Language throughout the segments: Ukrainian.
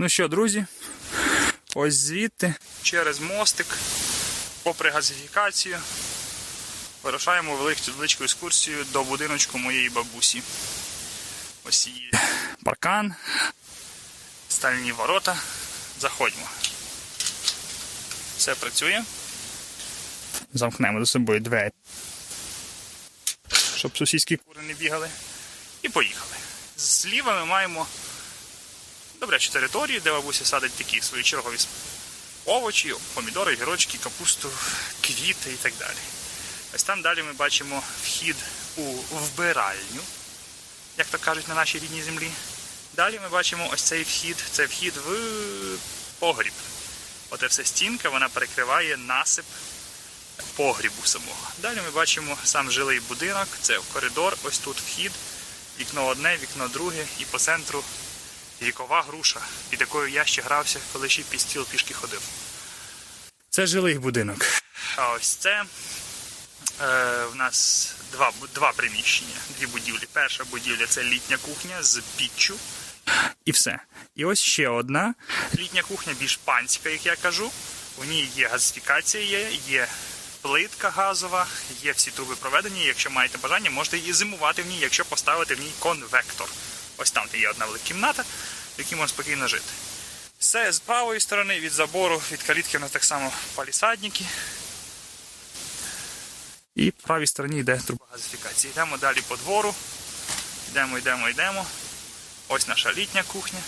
Ну що, друзі, ось звідти, через мостик, попри газифікацію, вирушаємо велику величку екскурсію до будиночку моєї бабусі. Ось її паркан, стальні ворота. Заходьмо. Все працює. Замкнемо за собою двері. Щоб сусідські кури не бігали. І поїхали. Зліва ми маємо добрячу територію, де бабуся садить такі свої чергові овочі, помідори, гірочки, капусту, квіти і так далі. Ось там далі ми бачимо вхід у вбиральню, як то кажуть на нашій рідній землі. Далі ми бачимо ось цей вхід, це вхід в погріб. Оце все стінка, вона перекриває насип погрібу самого. Далі ми бачимо сам жилий будинок, це коридор, ось тут вхід, вікно одне, вікно друге, і по центру вікова груша, під якою я ще грався, коли ще під стіл пішки ходив. Це жилий будинок. А ось це е, в нас два, два приміщення, дві будівлі. Перша будівля це літня кухня з піччю. І все. І ось ще одна літня кухня, більш панська, як я кажу. У ній є газифікація, є, є плитка газова, є всі труби проведені. Якщо маєте бажання, можете і зимувати в ній, якщо поставити в ній конвектор. Ось там є одна велика кімната, в якій можна спокійно жити. Все з правої сторони від забору, від калітки у нас так само палісадники. І в правій стороні йде труба газифікації. Йдемо далі по двору. Йдемо, йдемо, йдемо. Ось наша літня кухня.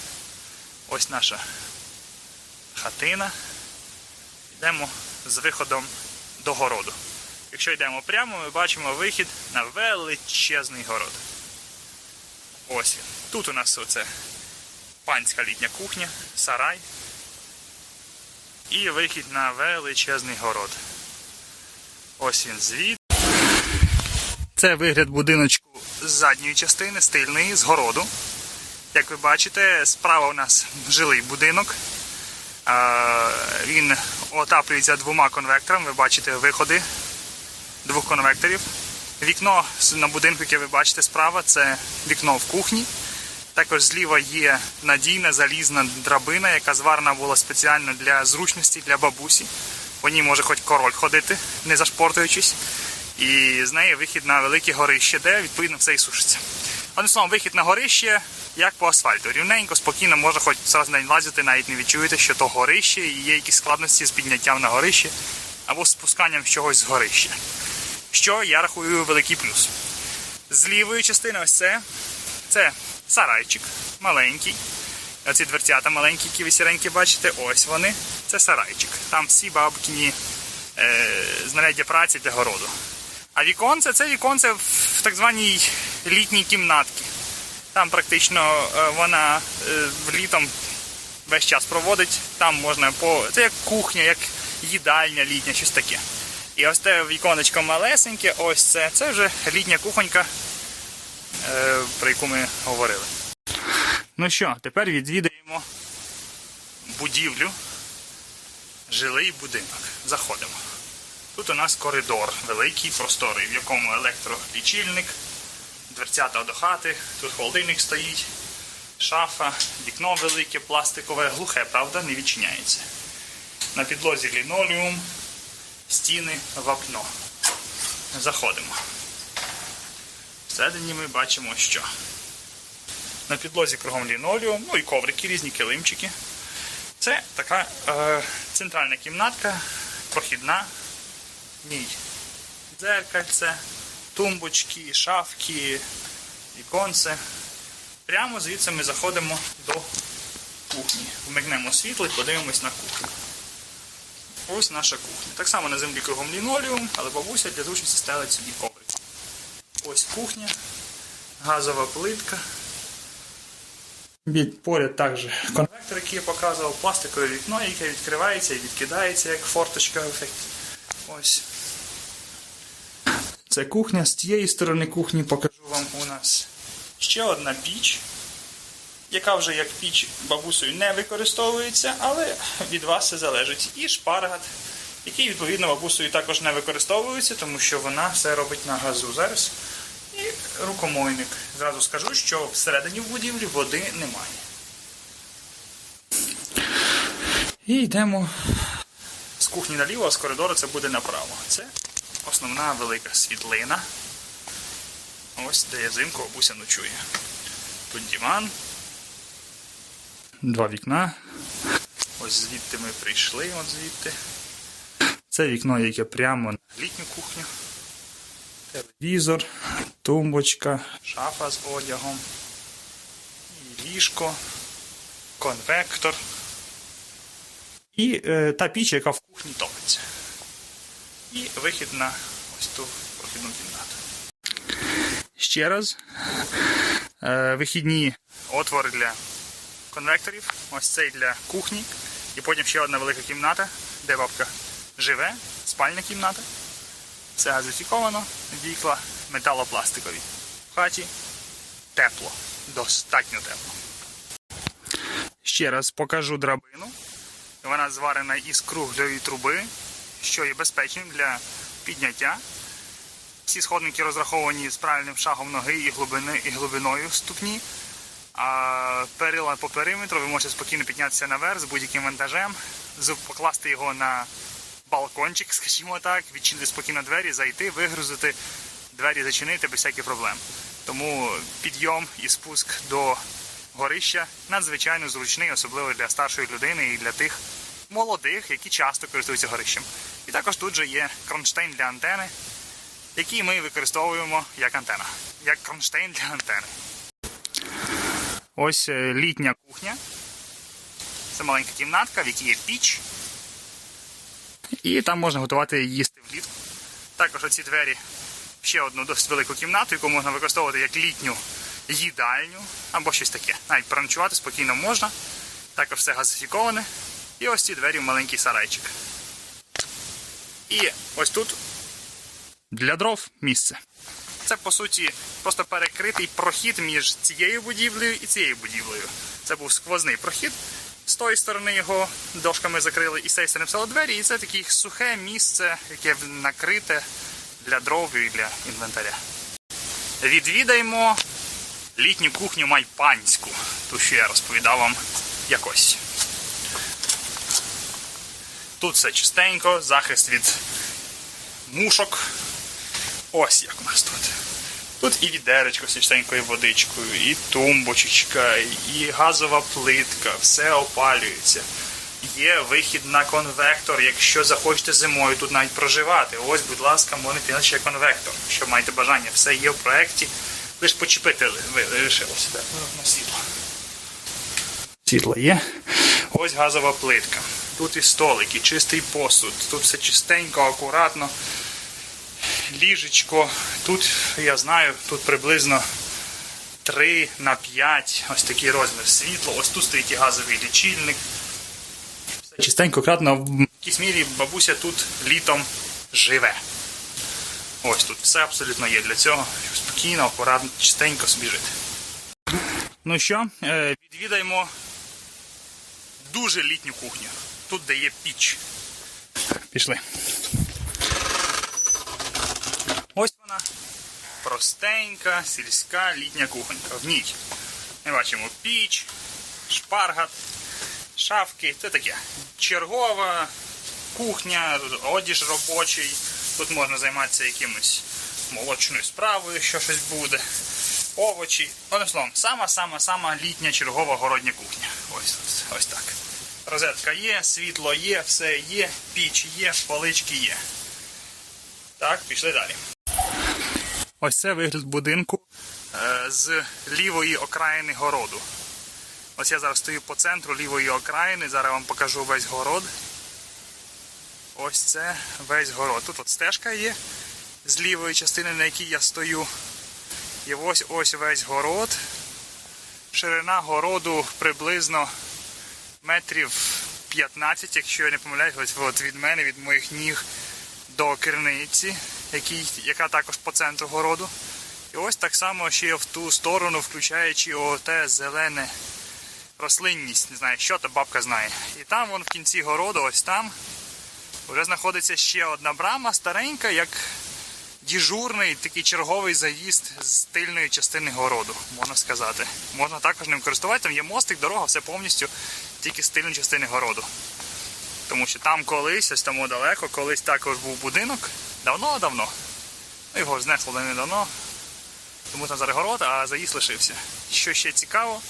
Ось наша хатина. Йдемо з виходом до городу. Якщо йдемо прямо, ми бачимо вихід на величезний город. Ось він. Тут у нас оце панська літня кухня, сарай. І вихід на величезний город. Ось він звід. Це вигляд будиночку з задньої частини, стильний, з городу. Як ви бачите, справа у нас жилий будинок. Він отаплюється двома конвекторами. Ви бачите виходи двох конвекторів. Вікно на будинку, яке ви бачите справа, це вікно в кухні. Також зліва є надійна залізна драбина, яка зварена була спеціально для зручності для бабусі. По ній може хоч король ходити, не зашпортуючись. І з неї вихід на велике горище, де відповідно все і сушиться. Одним словом, вихід на горище як по асфальту. Рівненько, спокійно, можна хоч зараз день лазити, навіть не відчуєте, що то горище і є якісь складності з підняттям на горище або спусканням чогось з горища. Що я рахую великий плюс. З лівої частини ось це. Це сарайчик маленький. Оці дверцята маленькі, які ви сіренькі бачите, ось вони. Це сарайчик. Там всі бабкині е, знаряддя праці для городу. А віконце це віконце в так званій літній кімнатці. Там практично е, вона е, літом весь час проводить. Там можна по. Це як кухня, як їдальня літня, щось таке. І ось те віконечко малесеньке, ось це. Це вже літня кухонька, про яку ми говорили. Ну що, тепер відвідаємо будівлю, жилий будинок. Заходимо. Тут у нас коридор великий, просторий, в якому електролічильник, дверцята до хати, тут холодильник стоїть, шафа, вікно велике, пластикове, глухе, правда, не відчиняється. На підлозі лінолеум, стіни, вапно. Заходимо. Всередині ми бачимо, що. На підлозі кругом лінолеум, ну і коврики, різні килимчики. Це така е, центральна кімнатка, прохідна, мій дзеркальце, тумбочки, шафки, віконце. Прямо звідси ми заходимо до кухні. Вмикнемо світло і подивимось на кухню. Ось наша кухня. Так само на землі кругом лінолеум, але бабуся для зручності ставить собі коврик. Ось кухня, газова плитка. Поряд також конвектор, який я показував, пластикове вікно, яке відкривається і відкидається, як форточка в ефекті. Ось. Це кухня. З тієї сторони кухні покажу вам у нас ще одна піч, яка вже як піч бабусею не використовується, але від вас це залежить. І шпаргат, який, відповідно, бабусею також не використовується, тому що вона все робить на газу зараз. Рукомойник. Зразу скажу, що всередині в будівлі води немає. І йдемо з кухні наліво, а з коридору це буде направо. Це основна велика світлина. Ось де я взимку бабуся ночує. Тут диван. Два вікна. Ось звідти ми прийшли, от звідти. Це вікно, яке прямо на літню кухню. Телевізор, тумбочка, шафа з одягом, ліжко, конвектор. І е, та піч, яка в кухні топиться. І вихід на ось ту прохідну кімнату. Ще раз. Е, вихідні отвори для конвекторів. Ось цей для кухні. І потім ще одна велика кімната, де бабка живе, спальня кімната. Це газифіковано, вікла металопластикові. В хаті тепло, достатньо тепло. Ще раз покажу драбину. Вона зварена із круглої труби, що є безпечним для підняття. Всі сходники розраховані з правильним шагом ноги і, глибини, і глибиною ступні. А перила по периметру ви можете спокійно піднятися наверх з будь-яким вантажем, покласти його на балкончик, скажімо так, відчинити спокійно двері, зайти, вигрузити, двері зачинити без всяких проблем. Тому підйом і спуск до горища надзвичайно зручний, особливо для старшої людини і для тих молодих, які часто користуються горищем. І також тут же є кронштейн для антени, який ми використовуємо як антена, як кронштейн для антени. Ось е, літня кухня. Це маленька кімнатка, в якій є піч. І там можна готувати їсти влітку. Також оці двері ще одну досить велику кімнату, яку можна використовувати як літню їдальню або щось таке. Навіть переночувати спокійно можна. Також все газифіковане. І ось ці двері в маленький сарайчик. І ось тут для дров місце. Це по суті просто перекритий прохід між цією будівлею і цією будівлею. Це був сквозний прохід. З тої сторони його дошками закрили і з цієї двері, і це таке сухе місце, яке накрите для дров і для інвентаря. Відвідаємо літню кухню майпанську, ту, що я розповідав вам якось. Тут все чистенько, захист від мушок. Ось як у нас тут. Тут і відеречко з чистенькою водичкою, і тумбочка, і газова плитка, все опалюється. Є вихід на конвектор, якщо захочете зимою тут навіть проживати. Ось, будь ласка, ще конвектор, якщо маєте бажання. Все є в проєкті. Лише почепити лишилося. На світло. Світло є. Ось газова плитка. Тут і столики, чистий посуд. Тут все чистенько, акуратно ліжечко. Тут, я знаю, тут приблизно 3 на 5 ось такий розмір світла. Ось тут стоїть і газовий лічильник. Чистенько, акуратно. В якійсь мірі бабуся тут літом живе. Ось тут все абсолютно є для цього. щоб Спокійно, акуратно, чистенько собі жити. Ну що, е, відвідаємо дуже літню кухню. Тут де є піч. Пішли. Ось вона. Простенька, сільська літня кухонька. В ній ми бачимо піч, шпаргат, шафки. Це таке. Чергова кухня, одіж робочий. Тут можна займатися якимось молочною справою, якщо щось буде. Овочі. Одним словом, сама-сама-сама літня чергова городня кухня. Ось тут, ось так. Розетка є, світло є, все є, піч є, полички є. Так, пішли далі. Ось це вигляд будинку е, з лівої окраїни городу. Ось я зараз стою по центру лівої окраїни, зараз вам покажу весь город. Ось це весь город. Тут от стежка є з лівої частини, на якій я стою. І ось ось весь город. Ширина городу приблизно метрів 15, якщо я не помиляюсь, ось от від мене, від моїх ніг до керниці, яка також по центру городу. І ось так само ще в ту сторону, включаючи оте зелене рослинність, не знаю, що то бабка знає. І там вон в кінці городу, ось там, вже знаходиться ще одна брама, старенька, як діжурний такий черговий заїзд з тильної частини городу, можна сказати. Можна також ним користуватися, там є мостик, дорога, все повністю тільки з тильної частини городу. Тому що там колись, ось тому далеко, колись також був будинок. Давно-давно. Ну, Його знесло недавно. Тому там зараз город, а заїзд лишився. Що ще цікаво,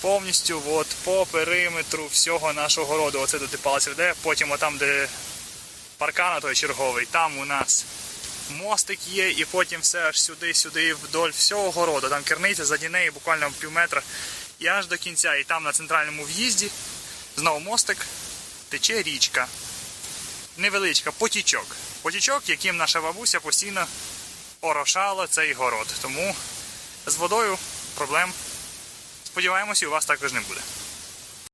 повністю от, по периметру всього нашого городу, оце ти палець веде, потім отам, де паркан той черговий, там у нас мостик є, і потім все аж сюди-сюди вдоль всього городу. Там керниця, заді неї буквально пів метра і аж до кінця. І там на центральному в'їзді знову мостик, тече річка. Невеличка, потічок. Потічок, яким наша бабуся постійно орошала цей город. Тому з водою проблем, сподіваємося, у вас також не буде.